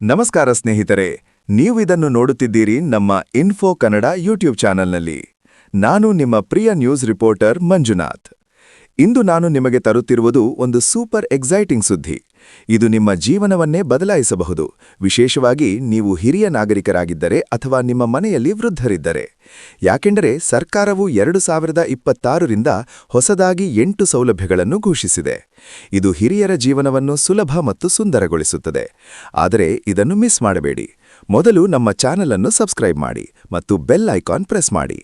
ನಮಸ್ಕಾರ ಸ್ನೇಹಿತರೆ, ನೀವು ಇದನ್ನು ನೋಡುತ್ತಿದ್ದೀರಿ ನಮ್ಮ ಇನ್ಫೋ ಕನ್ನಡ ಯೂಟ್ಯೂಬ್ ಚಾನೆಲ್ನಲ್ಲಿ. ನಾನು ನಿಮ್ಮ ಪ್ರಿಯ ನ್ಯೂಸ್ ರಿಪೋರ್ಟರ್ ಮಂಜುನಾಥ್. ಇಂದು ನಾನು ನಿಮಗೆ ತರುತ್ತಿರುವುದು ಒಂದು ಸೂಪರ್ ಎಕ್ಸೈಟಿಂಗ್ ಸುದ್ದಿ. ಇದು ನಿಮ್ಮ ಜೀವನವನ್ನೇ ಬದಲಾಯಿಸಬಹುದು. ವಿಶೇಷವಾಗಿ ನೀವು ಹಿರಿಯ ನಾಗರಿಕರಾಗಿದ್ದರೆ ಅಥವಾ ನಿಮ್ಮ ಮನೆಯಲ್ಲಿ ವೃದ್ಧರಿದ್ದರೆ. ಯಾಕೆಂದರೆ ಸರ್ಕಾರವು ಎರಡು ಸಾವಿರದ ಇಪ್ಪತ್ತಾರರಿಂದ ಹೊಸದಾಗಿ ಎಂಟು ಸೌಲಭ್ಯಗಳನ್ನು ಘೋಷಿಸಿದೆ. ಇದು ಹಿರಿಯರ ಜೀವನವನ್ನು ಸುಲಭ ಮತ್ತು ಸುಂದರಗೊಳಿಸುತ್ತದೆ. ಆದರೆ ಇದನ್ನು ಮಿಸ್ ಮಾಡಬೇಡಿ. ಮೊದಲು ನಮ್ಮ ಚಾನಲ್ ಅನ್ನು ಸಬ್ಸ್ಕ್ರೈಬ್ ಮಾಡಿ ಮತ್ತು ಬೆಲ್ ಐಕಾನ್ ಪ್ರೆಸ್ ಮಾಡಿ.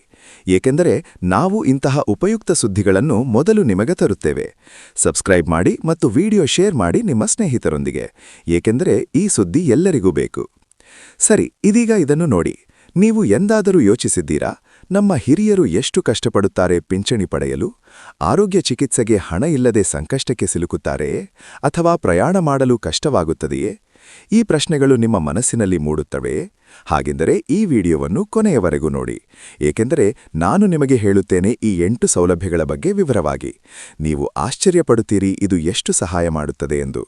ಏಕೆಂದರೆ ನಾವು ಇಂತಹ ಉಪಯುಕ್ತ ಸುದ್ದಿಗಳನ್ನು ಮೊದಲು ನಿಮಗೆ ತರುತ್ತೇವೆ. ಸಬ್ಸ್ಕ್ರೈಬ್ ಮಾಡಿ ಮತ್ತು ವಿಡಿಯೋ ಶೇರ್ ಮಾಡಿ ನಿಮ್ಮ ಸ್ನೇಹಿತರೊಂದಿಗೆ. ಏಕೆಂದರೆ ಈ ಸುದ್ದಿ ಎಲ್ಲರಿಗೂ ಬೇಕು. ಸರಿ, ಇದೀಗ ಇದನ್ನು ನೋಡಿ. ನೀವು ಎಂದಾದರೂ ಯೋಚಿಸಿದ್ದೀರಾ? ನಮ್ಮ ಹಿರಿಯರು ಎಷ್ಟು ಕಷ್ಟಪಡುತ್ತಾರೆ ಪಿಂಚಣಿ ಪಡೆಯಲು? ಆರೋಗ್ಯ ಚಿಕಿತ್ಸೆಗೆ ಹಣ ಇಲ್ಲದೆ ಸಂಕಷ್ಟಕ್ಕೆ ಸಿಲುಕುತ್ತಾರೆಯೇ? ಅಥವಾ ಪ್ರಯಾಣ ಮಾಡಲು ಕಷ್ಟವಾಗುತ್ತದೆಯೇ? ಈ ಪ್ರಶ್ನೆಗಳು ನಿಮ್ಮ ಮನಸ್ಸಿನಲ್ಲಿ ಮೂಡುತ್ತವೆ? ಹಾಗೆಂದರೆ ಈ ವಿಡಿಯೋವನ್ನು ಕೊನೆಯವರೆಗೂ ನೋಡಿ. ಏಕೆಂದರೆ ನಾನು ನಿಮಗೆ ಹೇಳುತ್ತೇನೆ ಈ ಎಂಟು ಸೌಲಭ್ಯಗಳ ಬಗ್ಗೆ ವಿವರವಾಗಿ. ನೀವು ಆಶ್ಚರ್ಯಪಡುತ್ತೀರಿ ಇದು ಎಷ್ಟು ಸಹಾಯ ಮಾಡುತ್ತದೆ ಎಂದು.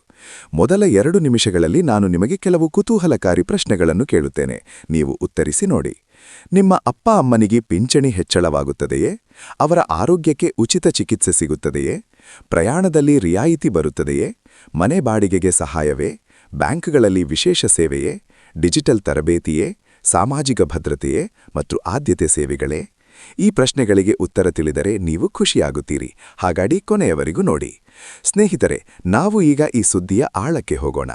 ಮೊದಲ ಎರಡು ನಿಮಿಷಗಳಲ್ಲಿ ನಾನು ನಿಮಗೆ ಕೆಲವು ಕುತೂಹಲಕಾರಿ ಪ್ರಶ್ನೆಗಳನ್ನು ಕೇಳುತ್ತೇನೆ. ನೀವು ಉತ್ತರಿಸಿ ನೋಡಿ. ನಿಮ್ಮ ಅಪ್ಪ ಅಮ್ಮನಿಗೆ ಪಿಂಚಣಿ ಹೆಚ್ಚಳವಾಗುತ್ತದೆಯೇ? ಅವರ ಆರೋಗ್ಯಕ್ಕೆ ಉಚಿತ ಚಿಕಿತ್ಸೆ ಸಿಗುತ್ತದೆಯೇ? ಪ್ರಯಾಣದಲ್ಲಿ ರಿಯಾಯಿತಿ ಬರುತ್ತದೆಯೇ? ಮನೆ ಬಾಡಿಗೆಗೆ ಸಹಾಯವೇ? ಬ್ಯಾಂಕ್ಗಳಲ್ಲಿ ವಿಶೇಷ ಸೇವೆಯೇ, ಡಿಜಿಟಲ್ ತರಬೇತಿಯೇ, ಸಾಮಾಜಿಕ ಭದ್ರತೆಯೇ ಮತ್ತು ಆದ್ಯತೆ ಸೇವೆಗಳೇ? ಈ ಪ್ರಶ್ನೆಗಳಿಗೆ ಉತ್ತರ ತಿಳಿದರೆ ನೀವು ಖುಷಿಯಾಗುತ್ತೀರಿ. ಹಾಗಾಗಿ ಕೊನೆಯವರೆಗೂ ನೋಡಿ. ಸ್ನೇಹಿತರೆ, ನಾವು ಈಗ ಈ ಸುದ್ದಿಯ ಆಳಕ್ಕೆ ಹೋಗೋಣ.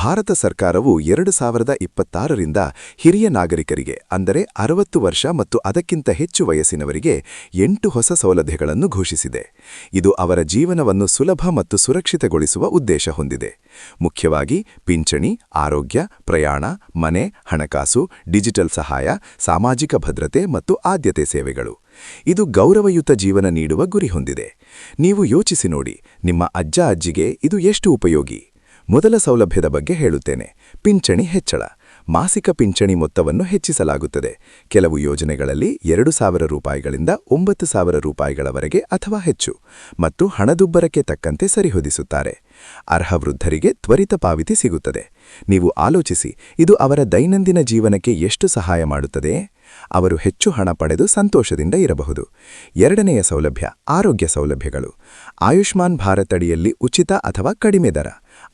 ಭಾರತ ಸರ್ಕಾರವು ಎರಡು ಸಾವಿರದ ಇಪ್ಪತ್ತಾರರಿಂದ ಹಿರಿಯ ನಾಗರಿಕರಿಗೆ, ಅಂದರೆ ಅರವತ್ತು ವರ್ಷ ಮತ್ತು ಅದಕ್ಕಿಂತ ಹೆಚ್ಚು ವಯಸ್ಸಿನವರಿಗೆ ಎಂಟು ಹೊಸ ಸೌಲಭ್ಯಗಳನ್ನು ಘೋಷಿಸಿದೆ. ಇದು ಅವರ ಜೀವನವನ್ನು ಸುಲಭ ಮತ್ತು ಸುರಕ್ಷಿತಗೊಳಿಸುವ ಉದ್ದೇಶ ಹೊಂದಿದೆ. ಮುಖ್ಯವಾಗಿ ಪಿಂಚಣಿ, ಆರೋಗ್ಯ, ಪ್ರಯಾಣ, ಮನೆ, ಹಣಕಾಸು, ಡಿಜಿಟಲ್ ಸಹಾಯ, ಸಾಮಾಜಿಕ ಭದ್ರತೆ ಮತ್ತು ಆದ್ಯತೆ ಸೇವೆಗಳು. ಇದು ಗೌರವಯುತ ಜೀವನ ನೀಡುವ ಗುರಿ ಹೊಂದಿದೆ. ನೀವು ಯೋಚಿಸಿ ನೋಡಿ, ನಿಮ್ಮ ಅಜ್ಜ ಅಜ್ಜಿಗೆ ಇದು ಎಷ್ಟು ಉಪಯೋಗಿ? ಮೊದಲ ಸೌಲಭ್ಯದ ಬಗ್ಗೆ ಹೇಳುತ್ತೇನೆ. ಪಿಂಚಣಿ ಹೆಚ್ಚಳ. ಮಾಸಿಕ ಪಿಂಚಣಿ ಮೊತ್ತವನ್ನು ಹೆಚ್ಚಿಸಲಾಗುತ್ತದೆ. ಕೆಲವು ಯೋಜನೆಗಳಲ್ಲಿ ಎರಡು ಸಾವಿರ ರೂಪಾಯಿಗಳಿಂದ ಒಂಬತ್ತು ಸಾವಿರ ರೂಪಾಯಿಗಳವರೆಗೆ ಅಥವಾ ಹೆಚ್ಚು ಮತ್ತು ಹಣದುಬ್ಬರಕ್ಕೆ ತಕ್ಕಂತೆ ಸರಿಹೊದಿಸುತ್ತಾರೆ. ಅರ್ಹ ವೃದ್ಧರಿಗೆ ತ್ವರಿತ ಪಾವತಿ ಸಿಗುತ್ತದೆ. ನೀವು ಆಲೋಚಿಸಿ, ಇದು ಅವರ ದೈನಂದಿನ ಜೀವನಕ್ಕೆ ಎಷ್ಟು ಸಹಾಯ ಮಾಡುತ್ತದೆ? ಅವರು ಹೆಚ್ಚು ಹಣ ಪಡೆದು ಸಂತೋಷದಿಂದ ಇರಬಹುದು. ಎರಡನೆಯ ಸೌಲಭ್ಯ, ಆರೋಗ್ಯ ಸೌಲಭ್ಯಗಳು. ಆಯುಷ್ಮಾನ್ ಭಾರತ್ ಅಡಿಯಲ್ಲಿ ಉಚಿತ ಅಥವಾ ಕಡಿಮೆ ದರ.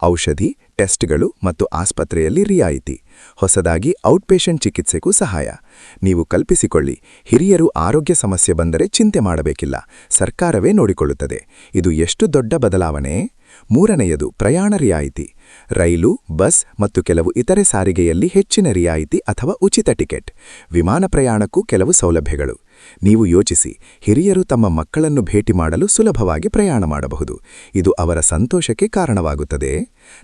ಔಷಧಿ, ಟೆಸ್ಟ್ಗಳು ಮತ್ತು ಆಸ್ಪತ್ರೆಯಲ್ಲಿ ರಿಯಾಯಿತಿ. ಹೊಸದಾಗಿ ಔಟ್ಪೇಷಂಟ್ ಚಿಕಿತ್ಸೆಗೂ ಸಹಾಯ. ನೀವು ಕಲ್ಪಿಸಿಕೊಳ್ಳಿ, ಹಿರಿಯರು ಆರೋಗ್ಯ ಸಮಸ್ಯೆ ಬಂದರೆ ಚಿಂತೆ ಮಾಡಬೇಕಿಲ್ಲ. ಸರ್ಕಾರವೇ ನೋಡಿಕೊಳ್ಳುತ್ತದೆ. ಇದು ಎಷ್ಟು ದೊಡ್ಡ ಬದಲಾವಣೆ? ಮೂರನೆಯದು, ಪ್ರಯಾಣ ರಿಯಾಯಿತಿ. ರೈಲು, ಬಸ್ ಮತ್ತು ಕೆಲವು ಇತರೆ ಸಾರಿಗೆಯಲ್ಲಿ ಹೆಚ್ಚಿನ ರಿಯಾಯಿತಿ ಅಥವಾ ಉಚಿತ ಟಿಕೆಟ್. ವಿಮಾನ ಪ್ರಯಾಣಕ್ಕೂ ಕೆಲವು ಸೌಲಭ್ಯಗಳು. ನೀವು ಯೋಚಿಸಿ, ಹಿರಿಯರು ತಮ್ಮ ಮಕ್ಕಳನ್ನು ಭೇಟಿ ಮಾಡಲು ಸುಲಭವಾಗಿ ಪ್ರಯಾಣ ಮಾಡಬಹುದು. ಇದು ಅವರ ಸಂತೋಷಕ್ಕೆ ಕಾರಣವಾಗುತ್ತದೆ.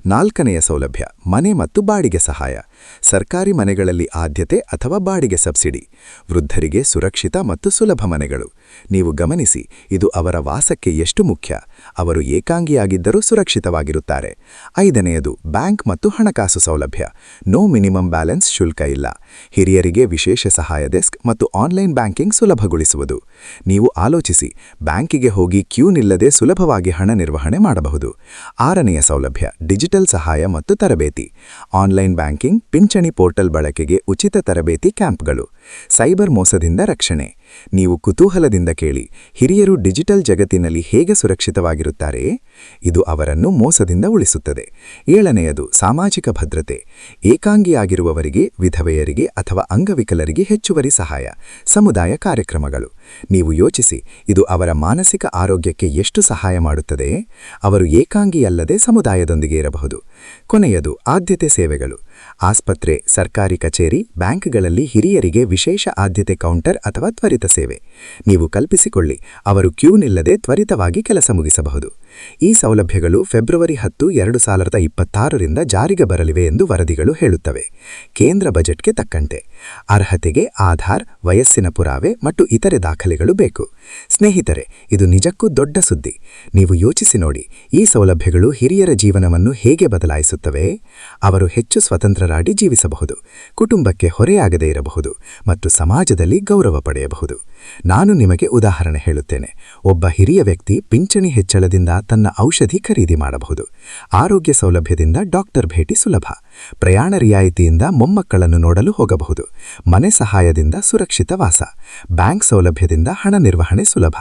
ನಾಲ್ಕನೆಯ ಸೌಲಭ್ಯ, ಮನೆ ಮತ್ತು ಬಾಡಿಗೆ ಸಹಾಯ. ಸರ್ಕಾರಿ ಮನೆಗಳಲ್ಲಿ ಆದ್ಯತೆ ಅಥವಾ ಬಾಡಿಗೆ ಸಬ್ಸಿಡಿ, ವೃದ್ಧರಿಗೆ ಸುರಕ್ಷಿತ ಮತ್ತು ಸುಲಭ ಮನೆಗಳು. ನೀವು ಗಮನಿಸಿ, ಇದು ಅವರ ವಾಸಕ್ಕೆ ಎಷ್ಟು ಮುಖ್ಯ. ಅವರು ಏಕಾಂಗಿಯಾಗಿದ್ದರೂ ಸುರಕ್ಷಿತವಾಗಿರುತ್ತಾರೆ. ಐದನೆಯದು, ಬ್ಯಾಂಕ್ ಮತ್ತು ಹಣಕಾಸು ಸೌಲಭ್ಯ. ನೋ ಮಿನಿಮಮ್ ಬ್ಯಾಲೆನ್ಸ್ ಶುಲ್ಕ ಇಲ್ಲ. ಹಿರಿಯರಿಗೆ ವಿಶೇಷ ಸಹಾಯ ಡೆಸ್ಕ್ ಮತ್ತು ಆನ್ಲೈನ್ ಬ್ಯಾಂಕಿಂಗ್ ಸುಲಭಗೊಳಿಸುವುದು. ನೀವು ಆಲೋಚಿಸಿ, ಬ್ಯಾಂಕಿಗೆ ಹೋಗಿ ಕ್ಯೂ ನಿಲ್ಲದೆ ಸುಲಭವಾಗಿ ಹಣ ನಿರ್ವಹಣೆ ಮಾಡಬಹುದು. ಆರನೆಯ ಸೌಲಭ್ಯ, ಡಿಜಿಟಲ್ ಸಹಾಯ ಮತ್ತು ತರಬೇತಿ. ಆನ್ಲೈನ್ ಬ್ಯಾಂಕಿಂಗ್ ಪಿಂಚಣಿ ಪೋರ್ಟಲ್ ಬಳಕೆಗೆ ಉಚಿತ ತರಬೇತಿ ಕ್ಯಾಂಪ್ಗಳು, ಸೈಬರ್ ಮೋಸದಿಂದ ರಕ್ಷಣೆ. ನೀವು ಕುತೂಹಲದಿಂದ ಕೇಳಿ, ಹಿರಿಯರು ಡಿಜಿಟಲ್ ಜಗತ್ತಿನಲ್ಲಿ ಹೇಗೆ ಸುರಕ್ಷಿತವಾಗಿರುತ್ತಾರೆ? ಇದು ಅವರನ್ನು ಮೋಸದಿಂದ ಉಳಿಸುತ್ತದೆ. ಏಳನೆಯದು, ಸಾಮಾಜಿಕ ಭದ್ರತೆ. ಏಕಾಂಗಿಯಾಗಿರುವವರಿಗೆ, ವಿಧವೆಯರಿಗೆ ಅಥವಾ ಅಂಗವಿಕಲರಿಗೆ ಹೆಚ್ಚುವರಿ ಸಹಾಯ, ಸಮುದಾಯ ಕಾರ್ಯಕ್ರಮಗಳು. ನೀವು ಯೋಚಿಸಿ, ಇದು ಅವರ ಮಾನಸಿಕ ಆರೋಗ್ಯಕ್ಕೆ ಎಷ್ಟು ಸಹಾಯ ಮಾಡುತ್ತದೆ? ಅವರು ಏಕಾಂಗಿಯಲ್ಲದೆ ಸಮುದಾಯದೊಂದಿಗೆ ಇರಬಹುದು. ಕೊನೆಯದು ಆದ್ಯತೆ ಸೇವೆಗಳು. ಆಸ್ಪತ್ರೆ, ಸರ್ಕಾರಿ ಕಚೇರಿ, ಬ್ಯಾಂಕ್ಗಳಲ್ಲಿ ಹಿರಿಯರಿಗೆ ವಿಶೇಷ ಆದ್ಯತೆ ಕೌಂಟರ್ ಅಥವಾ ತ್ವರಿತ ಸೇವೆ. ನೀವು ಕಲ್ಪಿಸಿಕೊಳ್ಳಿ, ಅವರು ಕ್ಯೂ ನಿಲ್ಲದೆ ತ್ವರಿತವಾಗಿ ಕೆಲಸ ಮುಗಿಸಬಹುದು. ಈ ಸೌಲಭ್ಯಗಳು ಫೆಬ್ರವರಿ ಹತ್ತು, ಎರಡು ಸಾವಿರದ ಇಪ್ಪತ್ತಾರರಿಂದ ಜಾರಿಗೆ ಬರಲಿವೆ ಎಂದು ವರದಿಗಳು ಹೇಳುತ್ತವೆ. ಕೇಂದ್ರ ಬಜೆಟ್ಗೆ ತಕ್ಕಂತೆ. ಅರ್ಹತೆಗೆ ಆಧಾರ್, ವಯಸ್ಸಿನ ಪುರಾವೆ ಮತ್ತು ಇತರೆ ದಾಖಲೆಗಳು ಬೇಕು. ಸ್ನೇಹಿತರೆ, ಇದು ನಿಜಕ್ಕೂ ದೊಡ್ಡ ಸುದ್ದಿ. ನೀವು ಯೋಚಿಸಿ ನೋಡಿ, ಈ ಸೌಲಭ್ಯಗಳು ಹಿರಿಯರ ಜೀವನವನ್ನು ಹೇಗೆ ಬದಲಾಯಿಸುತ್ತವೆ? ಅವರು ಹೆಚ್ಚು ಸ್ವತಂತ್ರರಾಗಿ ಜೀವಿಸಬಹುದು, ಕುಟುಂಬಕ್ಕೆ ಹೊರೆಯಾಗದೇ ಇರಬಹುದು ಮತ್ತು ಸಮಾಜದಲ್ಲಿ ಗೌರವ ಪಡೆಯಬಹುದು. ನಾನು ನಿಮಗೆ ಉದಾಹರಣೆ ಹೇಳುತ್ತೇನೆ. ಒಬ್ಬ ಹಿರಿಯ ವ್ಯಕ್ತಿ ಪಿಂಚಣಿ ಹೆಚ್ಚಳದಿಂದ ತನ್ನ ಔಷಧಿ ಖರೀದಿ ಮಾಡಬಹುದು. ಆರೋಗ್ಯ ಸೌಲಭ್ಯದಿಂದ ಡಾಕ್ಟರ್ ಭೇಟಿ ಸುಲಭ. ಪ್ರಯಾಣ ರಿಯಾಯಿತಿಯಿಂದ ಮೊಮ್ಮಕ್ಕಳನ್ನು ನೋಡಲು ಹೋಗಬಹುದು. ಮನೆ ಸಹಾಯದಿಂದ ಸುರಕ್ಷಿತ ವಾಸ. ಬ್ಯಾಂಕ್ ಸೌಲಭ್ಯದಿಂದ ಹಣ ನಿರ್ವಹಣೆ ಸುಲಭ.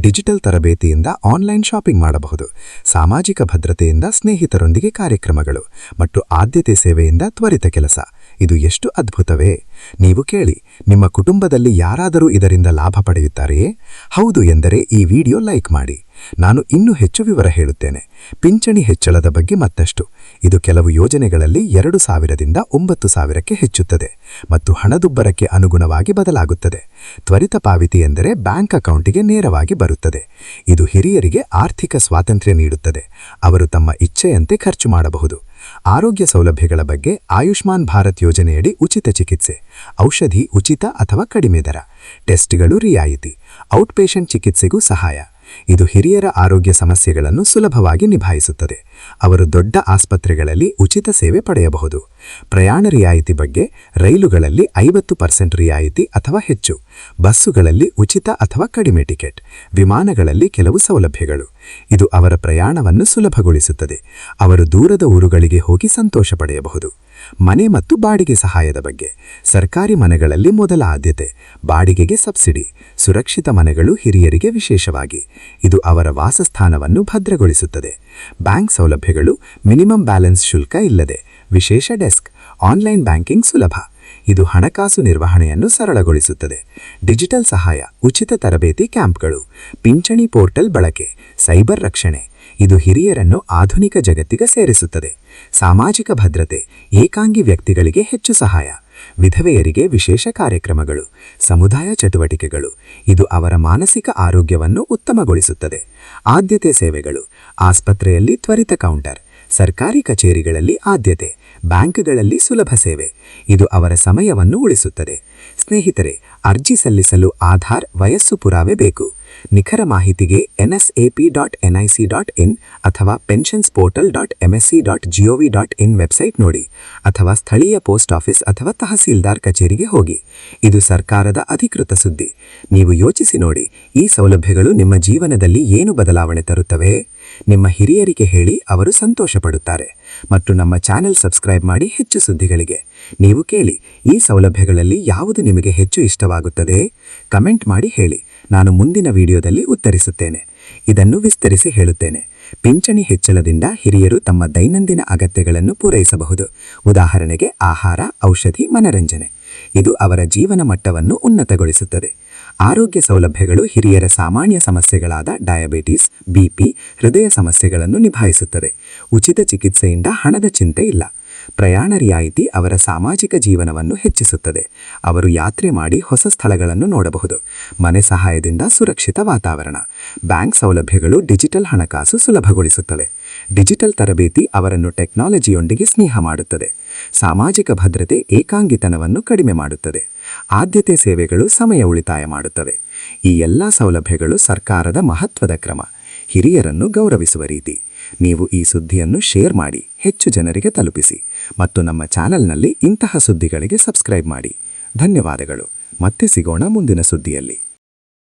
ಡಿಜಿಟಲ್ ತರಬೇತಿಯಿಂದ ಆನ್ಲೈನ್ ಶಾಪಿಂಗ್ ಮಾಡಬಹುದು. ಸಾಮಾಜಿಕ ಭದ್ರತೆಯಿಂದ ಸ್ನೇಹಿತರೊಂದಿಗೆ ಕಾರ್ಯಕ್ರಮಗಳು. ಮತ್ತು ಆದ್ಯತೆ ಸೇವೆಯಿಂದ ತ್ವರಿತ ಕೆಲಸ. ಇದು ಎಷ್ಟು ಅದ್ಭುತವೇ. ನೀವು ಕೇಳಿ, ನಿಮ್ಮ ಕುಟುಂಬದಲ್ಲಿ ಯಾರಾದರೂ ಇದರಿಂದ ಲಾಭ ಪಡೆಯುತ್ತಾರೆಯೇ? ಹೌದು ಎಂದರೆ ಈ ವಿಡಿಯೋ ಲೈಕ್ ಮಾಡಿ. ನಾನು ಇನ್ನೂ ಹೆಚ್ಚು ವಿವರ ಹೇಳುತ್ತೇನೆ. ಪಿಂಚಣಿ ಹೆಚ್ಚಳದ ಬಗ್ಗೆ ಮತ್ತಷ್ಟು. ಇದು ಕೆಲವು ಯೋಜನೆಗಳಲ್ಲಿ ಎರಡು ಸಾವಿರದಿಂದ ಒಂಬತ್ತು ಸಾವಿರಕ್ಕೆ ಹೆಚ್ಚುತ್ತದೆ ಮತ್ತು ಹಣದುಬ್ಬರಕ್ಕೆ ಅನುಗುಣವಾಗಿ ಬದಲಾಗುತ್ತದೆ. ತ್ವರಿತ ಪಾವತಿ ಎಂದರೆ ಬ್ಯಾಂಕ್ ಅಕೌಂಟಿಗೆ ನೇರವಾಗಿ ಬರುತ್ತದೆ. ಇದು ಹಿರಿಯರಿಗೆ ಆರ್ಥಿಕ ಸ್ವಾತಂತ್ರ್ಯ ನೀಡುತ್ತದೆ. ಅವರು ತಮ್ಮ ಇಚ್ಛೆಯಂತೆ ಖರ್ಚು ಮಾಡಬಹುದು. ಆರೋಗ್ಯ ಸೌಲಭ್ಯಗಳ ಬಗ್ಗೆ ಆಯುಷ್ಮಾನ್ ಭಾರತ್ ಯೋಜನೆಯಡಿ ಉಚಿತ ಚಿಕಿತ್ಸೆ, ಔಷಧಿ ಉಚಿತ ಅಥವಾ ಕಡಿಮೆ ದರ, ಟೆಸ್ಟ್ಗಳು ರಿಯಾಯಿತಿ ಔಟ್ ಔಟ್ಪೇಷಂಟ್ ಚಿಕಿತ್ಸೆಗೂ ಸಹಾಯ. ಇದು ಹಿರಿಯರ ಆರೋಗ್ಯ ಸಮಸ್ಯೆಗಳನ್ನು ಸುಲಭವಾಗಿ ನಿಭಾಯಿಸುತ್ತದೆ. ಅವರು ದೊಡ್ಡ ಆಸ್ಪತ್ರೆಗಳಲ್ಲಿ ಉಚಿತ ಸೇವೆ ಪಡೆಯಬಹುದು. ಪ್ರಯಾಣ ರಿಯಾಯಿತಿ ಬಗ್ಗೆ ರೈಲುಗಳಲ್ಲಿ ಐವತ್ತು ಪರ್ಸೆಂಟ್ ರಿಯಾಯಿತಿ ಅಥವಾ ಹೆಚ್ಚು, ಬಸ್ಸುಗಳಲ್ಲಿ ಉಚಿತ ಅಥವಾ ಕಡಿಮೆ ಟಿಕೆಟ್, ವಿಮಾನಗಳಲ್ಲಿ ಕೆಲವು ಸೌಲಭ್ಯಗಳು. ಇದು ಅವರ ಪ್ರಯಾಣವನ್ನು ಸುಲಭಗೊಳಿಸುತ್ತದೆ. ಅವರು ದೂರದ ಊರುಗಳಿಗೆ ಹೋಗಿ ಸಂತೋಷ ಪಡೆಯಬಹುದು. ಮನೆ ಮತ್ತು ಬಾಡಿಗೆ ಸಹಾಯದ ಬಗ್ಗೆ. ಸರ್ಕಾರಿ ಮನೆಗಳಲ್ಲಿ ಮೊದಲ ಆದ್ಯತೆ, ಬಾಡಿಗೆಗೆ ಸಬ್ಸಿಡಿ, ಸುರಕ್ಷಿತ ಮನೆಗಳು ಹಿರಿಯರಿಗೆ ವಿಶೇಷವಾಗಿ. ಇದು ಅವರ ವಾಸಸ್ಥಾನವನ್ನು ಭದ್ರಗೊಳಿಸುತ್ತದೆ. ಬ್ಯಾಂಕ್ ಸೌಲಭ್ಯಗಳು ಮಿನಿಮಮ್ ಬ್ಯಾಲೆನ್ಸ್ ಶುಲ್ಕ ಇಲ್ಲದೆ, ವಿಶೇಷ ಡೆಸ್ಕ್, ಆನ್ಲೈನ್ ಬ್ಯಾಂಕಿಂಗ್ ಸುಲಭ. ಇದು ಹಣಕಾಸು ನಿರ್ವಹಣೆಯನ್ನು ಸರಳಗೊಳಿಸುತ್ತದೆ. ಡಿಜಿಟಲ್ ಸಹಾಯ, ಉಚಿತ ತರಬೇತಿ ಕ್ಯಾಂಪ್ಗಳು, ಪಿಂಚಣಿ ಪೋರ್ಟಲ್ ಬಳಕೆ, ಸೈಬರ್ ರಕ್ಷಣೆ, ಇದು ಹಿರಿಯರನ್ನು ಆಧುನಿಕ ಜಗತ್ತಿಗೆ ಸೇರಿಸುತ್ತದೆ. ಸಾಮಾಜಿಕ ಭದ್ರತೆ, ಏಕಾಂಗಿ ವ್ಯಕ್ತಿಗಳಿಗೆ ಹೆಚ್ಚು ಸಹಾಯ, ವಿಧವೆಯರಿಗೆ ವಿಶೇಷ ಕಾರ್ಯಕ್ರಮಗಳು, ಸಮುದಾಯ ಚಟುವಟಿಕೆಗಳು, ಇದು ಅವರ ಮಾನಸಿಕ ಆರೋಗ್ಯವನ್ನು ಉತ್ತಮಗೊಳಿಸುತ್ತದೆ. ಆದ್ಯತೆ ಸೇವೆಗಳು, ಆಸ್ಪತ್ರೆಯಲ್ಲಿ ತ್ವರಿತ ಕೌಂಟರ್, ಸರ್ಕಾರಿ ಕಚೇರಿಗಳಲ್ಲಿ ಆದ್ಯತೆ ಬ್ಯಾಂಕ್ಗಳಲ್ಲಿ ಸುಲಭ ಸೇವೆ. ಇದು ಅವರ ಸಮಯವನ್ನು ಉಳಿಸುತ್ತದೆ. ಸ್ನೇಹಿತರೆ, ಅರ್ಜಿ ಸಲ್ಲಿಸಲು ಆಧಾರ್ ವಯಸ್ಸು ಪುರಾವೆ ಬೇಕು. ನಿಖರ ಮಾಹಿತಿಗೆ NSAP dot NIC dot in ಅಥವಾ pensions portal dot MSC dot GOV dot in website ನೋಡಿ ಅಥವಾ ಸ್ಥಳೀಯ ಪೋಸ್ಟ್ ಆಫೀಸ್ ಅಥವಾ ತಹಸೀಲ್ದಾರ್ ಕಚೇರಿಗೆ ಹೋಗಿ. ಇದು ಸರ್ಕಾರದ ಅಧಿಕೃತ ಸುದ್ದಿ. ನೀವು ಯೋಚಿಸಿ ನೋಡಿ ಈ ಸೌಲಭ್ಯಗಳು ನಿಮ್ಮ ಜೀವನದಲ್ಲಿ ಏನು ಬದಲಾವಣೆ ತರುತ್ತವೆ? ನಿಮ್ಮ ಹಿರಿಯರಿಗೆ ಹೇಳಿ ಅವರು ಸಂತೋಷ ಪಡುತ್ತಾರೆ ಮತ್ತು ನಮ್ಮ ಚಾನೆಲ್ ಸಬ್ಸ್ಕ್ರೈಬ್ ಮಾಡಿ ಹೆಚ್ಚು ಸುದ್ದಿಗಳಿಗೆ. ನೀವು ಕೇಳಿ ಈ ಸೌಲಭ್ಯಗಳಲ್ಲಿ ಯಾವುದು ನಿಮಗೆ ಹೆಚ್ಚು ಇಷ್ಟವಾಗುತ್ತದೆ? ಕಮೆಂಟ್ ಮಾಡಿ ಹೇಳಿ. ನಾನು ಮುಂದಿನ ವಿಡಿಯೋದಲ್ಲಿ ಉತ್ತರಿಸುತ್ತೇನೆ. ಇದನ್ನು ವಿಸ್ತರಿಸಿ ಹೇಳುತ್ತೇನೆ. ಪಿಂಚಣಿ ಹೆಚ್ಚಳದಿಂದ ಹಿರಿಯರು ತಮ್ಮ ದೈನಂದಿನ ಅಗತ್ಯಗಳನ್ನು ಪೂರೈಸಬಹುದು. ಉದಾಹರಣೆಗೆ ಆಹಾರ, ಔಷಧಿ, ಮನರಂಜನೆ. ಇದು ಅವರ ಜೀವನ ಮಟ್ಟವನ್ನು ಉನ್ನತಗೊಳಿಸುತ್ತದೆ. ಆರೋಗ್ಯ ಸೌಲಭ್ಯಗಳು ಹಿರಿಯರ ಸಾಮಾನ್ಯ ಸಮಸ್ಯೆಗಳಾದ ಡಯಾಬಿಟಿಸ್ ಬಿಪಿ ಹೃದಯ ಸಮಸ್ಯೆಗಳನ್ನು ನಿಭಾಯಿಸುತ್ತದೆ. ಉಚಿತ ಚಿಕಿತ್ಸೆಯಿಂದ ಹಣದ ಚಿಂತೆ ಇಲ್ಲ. ಪ್ರಯಾಣ ರಿಯಾಯಿತಿ ಅವರ ಸಾಮಾಜಿಕ ಜೀವನವನ್ನು ಹೆಚ್ಚಿಸುತ್ತದೆ. ಅವರು ಯಾತ್ರೆ ಮಾಡಿ ಹೊಸ ಸ್ಥಳಗಳನ್ನು ನೋಡಬಹುದು. ಮನೆ ಸಹಾಯದಿಂದ ಸುರಕ್ಷಿತ ವಾತಾವರಣ. ಬ್ಯಾಂಕ್ ಸೌಲಭ್ಯಗಳು ಡಿಜಿಟಲ್ ಹಣಕಾಸು ಸುಲಭಗೊಳಿಸುತ್ತವೆ. ಡಿಜಿಟಲ್ ತರಬೇತಿ ಅವರನ್ನು ಟೆಕ್ನಾಲಜಿಯೊಂದಿಗೆ ಸ್ನೇಹ ಮಾಡುತ್ತದೆ. ಸಾಮಾಜಿಕ ಭದ್ರತೆ ಏಕಾಂಗಿತನವನ್ನು ಕಡಿಮೆ ಮಾಡುತ್ತದೆ. ಆದ್ಯತೆ ಸೇವೆಗಳು ಸಮಯ ಉಳಿತಾಯ ಮಾಡುತ್ತವೆ. ಈ ಎಲ್ಲ ಸೌಲಭ್ಯಗಳು ಸರ್ಕಾರದ ಮಹತ್ವದ ಕ್ರಮ. ಹಿರಿಯರನ್ನು ಗೌರವಿಸುವ ರೀತಿ. ನೀವು ಈ ಸುದ್ದಿಯನ್ನು ಶೇರ್ ಮಾಡಿ, ಹೆಚ್ಚು ಜನರಿಗೆ ತಲುಪಿಸಿ. ಮತ್ತು ನಮ್ಮ ಚಾನೆಲ್ನಲ್ಲಿ ಇಂತಹ ಸುದ್ದಿಗಳಿಗೆ ಸಬ್ಸ್ಕ್ರೈಬ್ ಮಾಡಿ. ಧನ್ಯವಾದಗಳು. ಮತ್ತೆ ಸಿಗೋಣ ಮುಂದಿನ ಸುದ್ದಿಯಲ್ಲಿ.